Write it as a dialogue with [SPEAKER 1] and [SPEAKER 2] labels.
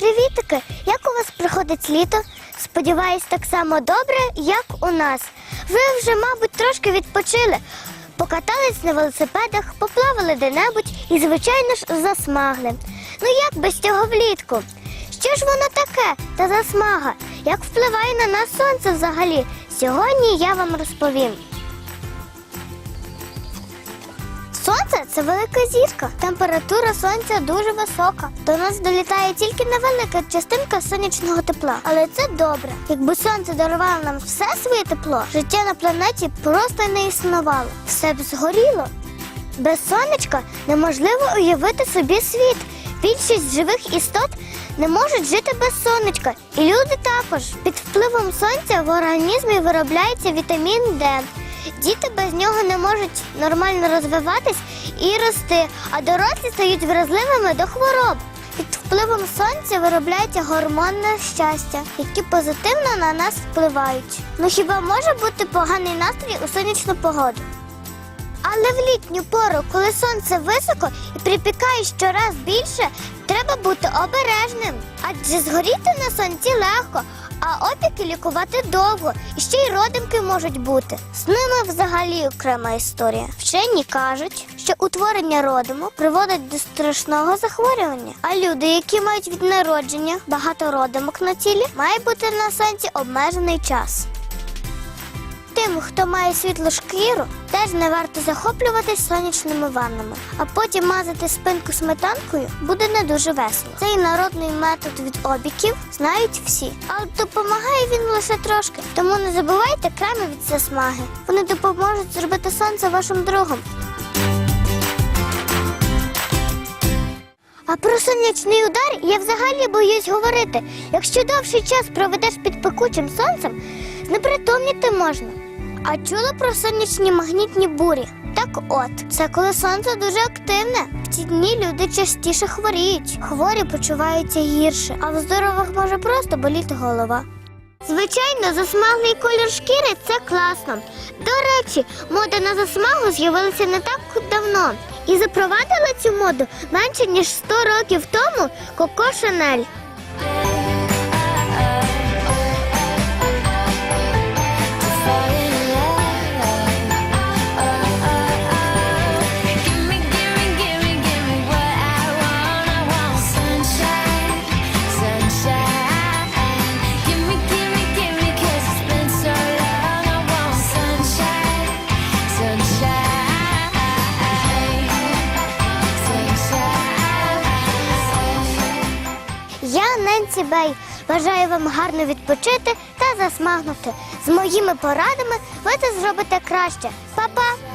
[SPEAKER 1] Привітики! Як у вас проходить літо? Сподіваюсь, так само добре, як у нас. Ви вже, мабуть, трошки відпочили. Покатались на велосипедах, поплавали де-небудь і, звичайно ж, засмагли. Ну як без цього влітку? Що ж воно таке, та засмага? Як впливає на нас сонце взагалі? Сьогодні я вам розповім. Це велика зірка. Температура сонця дуже висока. До нас долітає тільки невелика частинка сонячного тепла. Але це добре. Якби сонце дарувало нам все своє тепло, життя на планеті просто не існувало. Все б згоріло. Без сонечка неможливо уявити собі світ. Більшість живих істот не можуть жити без сонечка. І люди також. Під впливом сонця в організмі виробляється вітамін Д. Діти без нього не можуть нормально розвиватись і рости, а дорослі стають вразливими до хвороб. Під впливом сонця виробляється гормонне щастя, які позитивно на нас впливають. Ну хіба може бути поганий настрій у сонячну погоду? Але в літню пору, коли сонце високо і припікає щораз більше, треба бути обережним. Адже згоріти на сонці легко, а лікувати довго. І ще й родимки можуть бути. З ними взагалі окрема історія. Вчені кажуть, що утворення родиму приводить до страшного захворювання. А люди, які мають від народження багато родимок на тілі, має бути на сенсі обмежений час. Тим, хто має світлу шкіру, теж не варто захоплюватись сонячними ваннами, а потім мазати спинку сметанкою буде не дуже весело. Цей народний метод від обіків знають всі, але допомагає він лише трошки. Тому не забувайте креми від засмаги. Вони допоможуть зробити сонце вашим другом. А про сонячний удар я взагалі боюсь говорити. Якщо довший час проведеш під пекучим сонцем, знепритомніти можна. А чула про сонячні магнітні бурі? Так от, це коли сонце дуже активне. В ці дні люди частіше хворіють, хворі почуваються гірше, а в здорових може просто боліти голова. Звичайно, засмаглий колір шкіри це класно. До речі, мода на засмагу з'явилася не так давно. І запровадила цю моду менше ніж 100 років тому Коко Шанель. Я Ненсі Бей. Бажаю вам гарно відпочити та засмагнути. З моїми порадами ви це зробите краще. Па-па!